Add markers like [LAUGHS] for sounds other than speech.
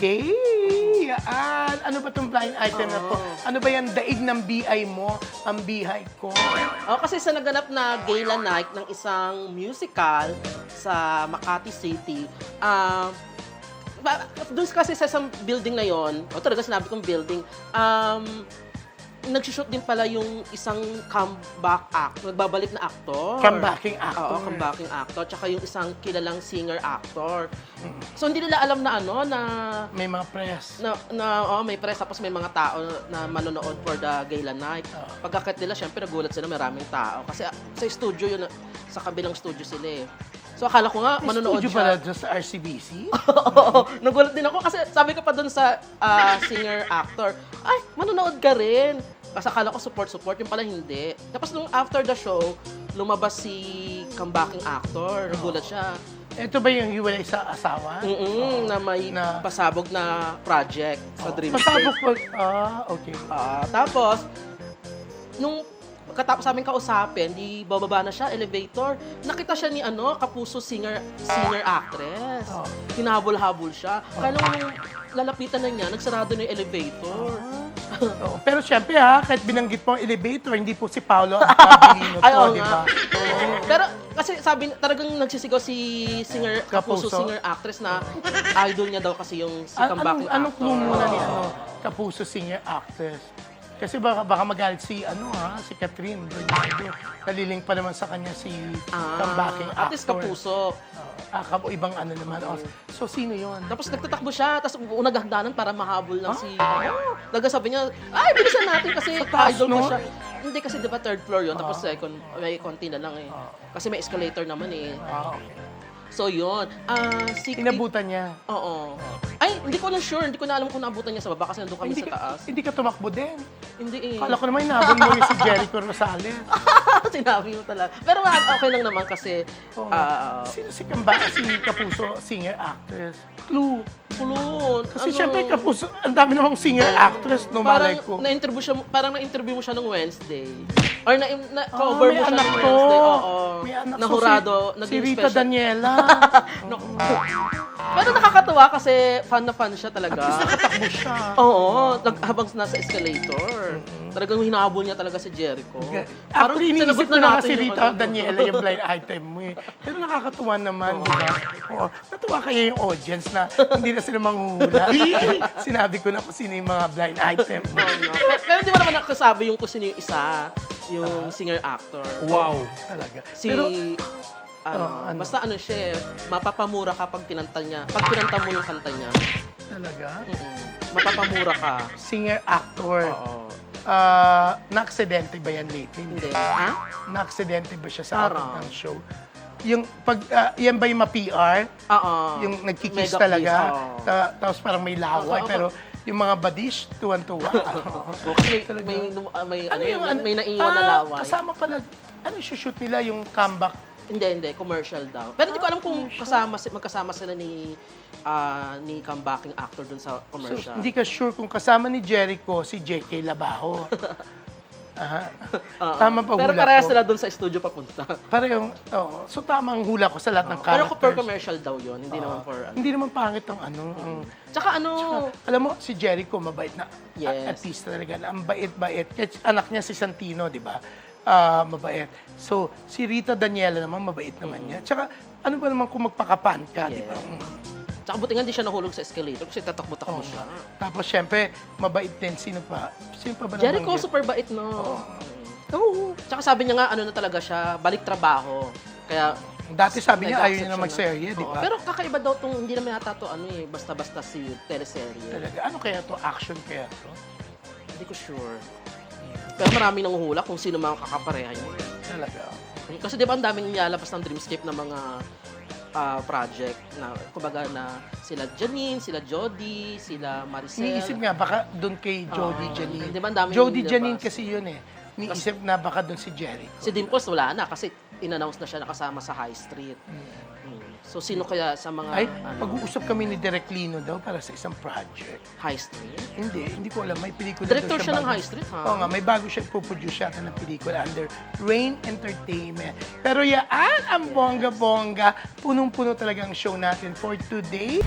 Okay. Yan. Ano ba itong blind item na to? Oo. Ano ba yan? Daig ng BI mo? Ang bihay ko. Oh, kasi sa naganap na gala night ng isang musical sa Makati City, ah ba- doon kasi sa isang building na yon, o talaga sinabi kong building, um, nagsushoot din pala yung isang comeback actor, nagbabalik na actor. Comebacking actor. Oo, comebacking actor. Tsaka yung isang kilalang singer-actor. So, hindi nila alam na ano, na May mga press. na, na oh, may press tapos may mga tao na manonood for the gala night. Oo. Pagkakit nila, syempre nagulat sila maraming tao. Kasi ah, sa studio yun, sa kabilang studio sila eh. So akala ko nga, manonood studio siya. pala dyan sa RCBC? [LAUGHS] Oo, nagulat din ako kasi sabi ko pa doon sa ah, singer-actor, ay, manonood ka rin. Kasi akala ko support-support, yung pala hindi. Tapos nung after the show, lumabas si comebacking actor. Nagulat siya. Ito ba yung hiwalay sa asawa? Mm-mm, na may Na- pasabog na project sa Dreamscape. Pasabog po. Ah, okay. Ah, tapos, nung katapos namin kausapin, di bababa na siya, elevator, nakita siya ni ano, kapuso singer, singer actress. Oh. Hinahabol-habol siya. Kaya nung lalapitan na niya, nagsarado na yung elevator. Oo. Pero syempre ha, kahit binanggit mo ang elevator, hindi po si Paolo ang [LAUGHS] pabilino Ay, oo di ba? Pero kasi sabi, talagang nagsisigaw si singer, kapuso, Kapuso. singer actress na idol niya daw kasi yung si An- comebacking anong, anong clue muna ni ano, Kapuso singer actress? Kasi baka, baka magalit si ano ha, si Catherine Bernardo. Naliling pa naman sa kanya si Ah, comebacking at least actor. kapuso. Ah, kap- ibang ano naman. Oh, so, sino yon? Tapos nagtatakbo siya, tapos unang hagdanan para mahabol ng si... Oh, Daga sabi niya, ay, bilisan natin kasi taas, idol ko no? siya. Hindi kasi di ba third floor yun, tapos second, may konti na lang eh. Kasi may escalator naman eh. Ah, okay. So yun, ah, si... Inabutan niya. Oo. Ay, hindi ko na sure, hindi ko na alam kung naabutan niya sa baba kasi nandun kami hindi, sa ka, taas. hindi ka tumakbo din. Hindi eh. Kala ko naman inahabol mo rin si Jericho Rosales. [LAUGHS] Sinabi mo talaga. Pero ah, okay lang naman kasi, Oo. ah, Sino si Kamba, si Kapuso, singer actress? Clue. Pulon. Kasi ano, syempre Kapuso, ang dami namang singer actress, no malay ko. na-interview siya, parang na-interview mo siya nung Wednesday. Or na, na Ah, cover may mo siya nung. Wednesday. Oo. May anak to. Nahurado. Si, si Rita special. Daniela. [LAUGHS] Naku. Pero nakakatuwa kasi fan na fan siya At talaga. least nakatakbo siya. Oo, nag- habang nasa escalator. Talagang hinahabol niya talaga si Jericho. Actually, iniisip sinagot ko na nga natin si yung Rita ano. Daniela yung blind item mo eh. Pero nakakatuwa naman, di ba? Oo. Natuwa kaya yung audience na hindi na sila manghuhula. [LAUGHS] [LAUGHS] Sinabi ko na kung sino yung mga blind item mo. [LAUGHS] Pero, pero di mo naman nakasabi yung kung sino yung isa, yung singer-actor. Wow. Talaga. Si, Pero, ano, Oh, ano? basta ano siya, eh, mapapamura ka pag kinanta niya. Pag kinanta mo yung kanta niya, talaga, mm mapapamura ka. singer-actor. Oo. Ah, na-aksidente ba yan lately? Hindi. Ha? Na-aksidente ba siya sa Parang. ating ng show? Yung pag ah, yan ba yung ma-PR? Oo. yung nagkikiss Mega talaga. kiss, oo. Ta- tapos parang may laway Oo, oo. pero yung mga badish tuwan-tuwa. [LAUGHS] May, may, may, may, ano, yun, ano? may naiwan na Ah, laway. Kasama pala, ano shoot nila yung comeback? Hindi, hindi. Commercial daw. Pero hindi ko alam kung kasama, si- magkasama sila ni ah, ni comebacking actor dun sa So, commercial. hindi ka sure kung kasama ni Jericho si J.K. Labajo. [LAUGHS] Aha. Oo. Tama pa Pero hula parehas ko. sila dun sa studio papunta. Parehong, oo. So tama ang hula ko sa lahat ng Pero characters. for commercial daw yun, hindi naman for ano. Hindi naman pangit ang ano. ang- Tsaka ano, alam mo, si Jericho, mabait na Yes. a- artista talaga. Ang bait-bait. Kahit Anak niya si Santino, di ba? Ah, mabait. So, si Rita Daniela naman, mabait naman niya. Tsaka, ano ba naman kung magpakapan ka, di ba? Yes. Mm. tsaka buti nga hindi siya nahulog sa escalator kasi tatakbo-takbo siya. Tapos, syempre, mabait din. Sino pa? Sino pa ba Jericho, nabanggit? super bait, no? Oo. Tsaka sabi niya nga, ano na talaga siya, balik trabaho. Kaya, Dati sabi niya, ayaw niya na magserye, di Oo, ba? Pero kakaiba daw tong, hindi naman yata to, ano eh, basta-basta si teleserye. Talaga. Ano kaya to? Action kaya to? Hindi ko sure. Pero marami nang uhula kung sino mga kakapareha niya. Talaga. Kasi di ba ang daming nilalabas ng Dreamscape na mga ah, project na kumbaga na sila Janine, sila Jody, sila Maricel. Iniisip nga, baka doon kay Jody Ah, Janine. di ba ang daming Jody? Janine kasi yun eh. Iniisip na baka doon si Jericho. Si Dimples wala na kasi in-announce na siya nakasama sa High Street. Hmm. So sino kaya sa mga Ay, ano, pag-uusap kami ni Direk Lino daw para sa isang project. High Street? Hindi, hindi ko alam. May pelikula Director daw siya ng bago. High Street, ha? Oo nga, may bago siya puproduce siya ng pelikula under Rain Entertainment. Pero yaan, ang bongga-bongga. Punong-puno talaga ang show natin for today.